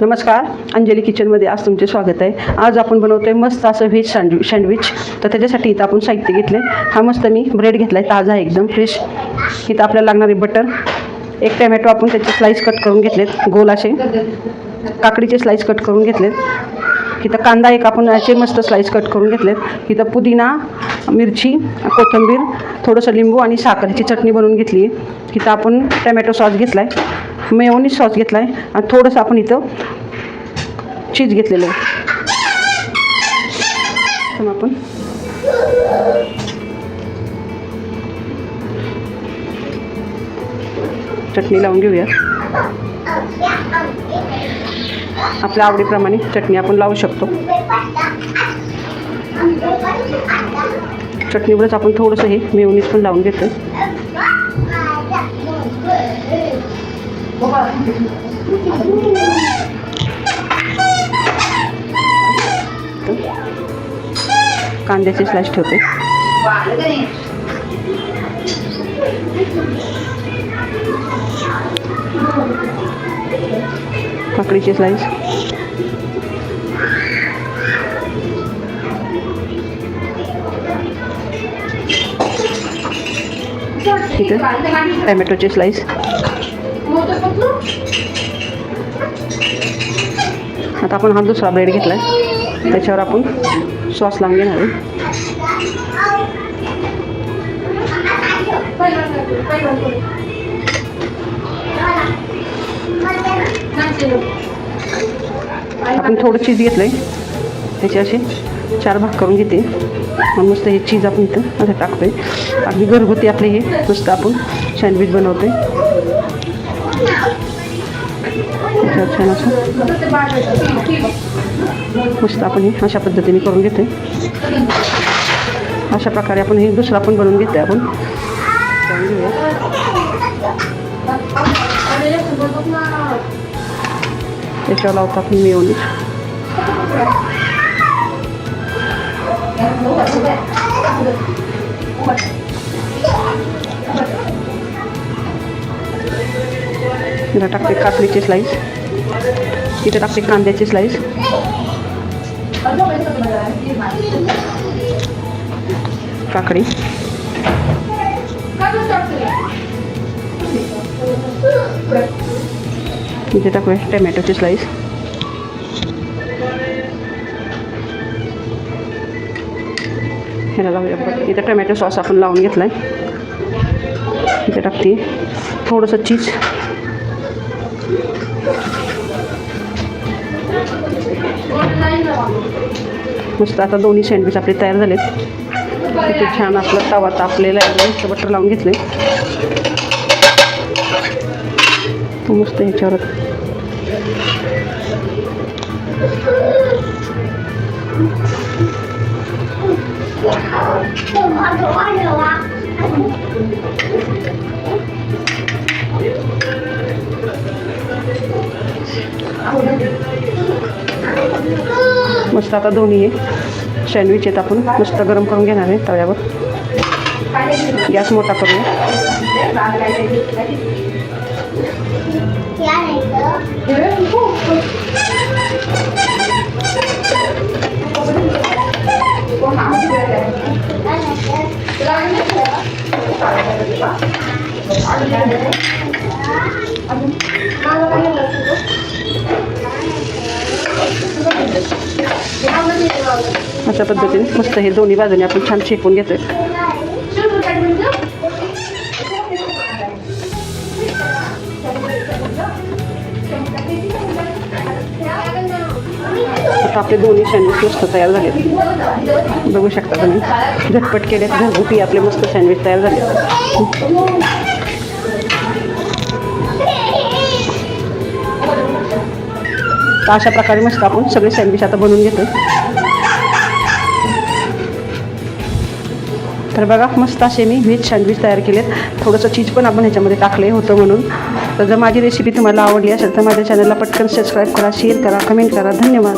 नमस्कार अंजली किचनमध्ये आज तुमचे स्वागत आहे. आज आपण बनवतोय मस्त असं व्हेज सँडविच सँडविच तर त्याच्यासाठी इथं आपण साहित्य घेतले हा मस्त मी ब्रेड घेतला आहे ताजा आहे एकदम फ्रेश इथं आपल्याला लागणारे बटर एक टॅमॅटो आपण त्याचे स्लाईस कट करून घेतलेत गोल असे. काकडीचे स्लाईस कट करून घेतलेत. इथं कांदा एक आपण याचे मस्त स्लाईस कट करून घेतलेत. इथं पुदिना मिरची कोथिंबीर थोडंसं लिंबू आणि साखरेची चटणी बनवून घेतली आहे इथं आपण टॅमॅटो सॉस घेतला आहे मेओनी सॉस घेतला आहे आणि थोडंसं आपण इथं चीज घेतलेलं आहे. आपण. चटणी लावून घेऊया. आपल्या आवडीप्रमाणे चटणी आपण लावू शकतो. चटणीवरच आपण थोडंसं हे मेयोनीज पण लावून घेतो कांद्याचे स्लॅश ठेवते. काकडीचे स्लाईस इथे टॅमॅटोचे स्लाईस आता आपण हा दुसरा ब्रेड घेतला आहे त्याच्यावर आपण सॉस लावून घेणार आपण थोडं चीज घेतलं आहे त्याचे असे चार भाग करून घेते. मग मस्त हे चीज आपण इथं असं टाकतोय. अगदी घरगुती आपले हे मस्त आपण सँडविच बनवतोय. छान असं मस्त आपण हे अशा पद्धतीने करून घेते अशा प्रकारे आपण हे दुसरा पण बनवून घेते आपण. त्याच्यावर लावतो आपण मेयोनीज तिला टाकते काकडीचे स्लाईस इथे टाकते कांद्याचे स्लाईस काकडी. इथे टाकूया टमॅटोचे स्लाईस ह्याला लावूया आपण इथं टमॅटो सॉस आपण लावून घेतला आहे इथे टाकते थोडंसं चीज मस्त आता दोन्ही सँडविच आपले तयार झालेत. इथे छान आपला तवा तापलेला आहे. मस्त बटर लावून घेतले मस्त ह्याच्यावर मस्त आता दोन्ही आहे सँडविच आहेत आपण. मस्त गरम करून घेणार आहे तव्यावर. गॅस मोठा करूया. अशा पद्धतीने मस्त हे दोन्ही बाजूने आपण छान शेकून घेतोय. आता दोन्ही सँडविच मस्त तयार बघू शकता तुम्ही. झटपट केलेत घरगुती आपले मस्त सँडविच तयार तर अशा प्रकारे मस्त आपण सगळे सँडविच आता बनवून घेतो तर बघा मस्त असे मी व्हेज सँडविच तयार केलेत. थोडंसं चीज पण आपण ह्याच्यामध्ये टाकले होतं म्हणून. तर जर माझी रेसिपी तुम्हाला आवडली असेल तर माझ्या चॅनलला पटकन सबस्क्राईब करा शेअर करा कमेंट करा. धन्यवाद.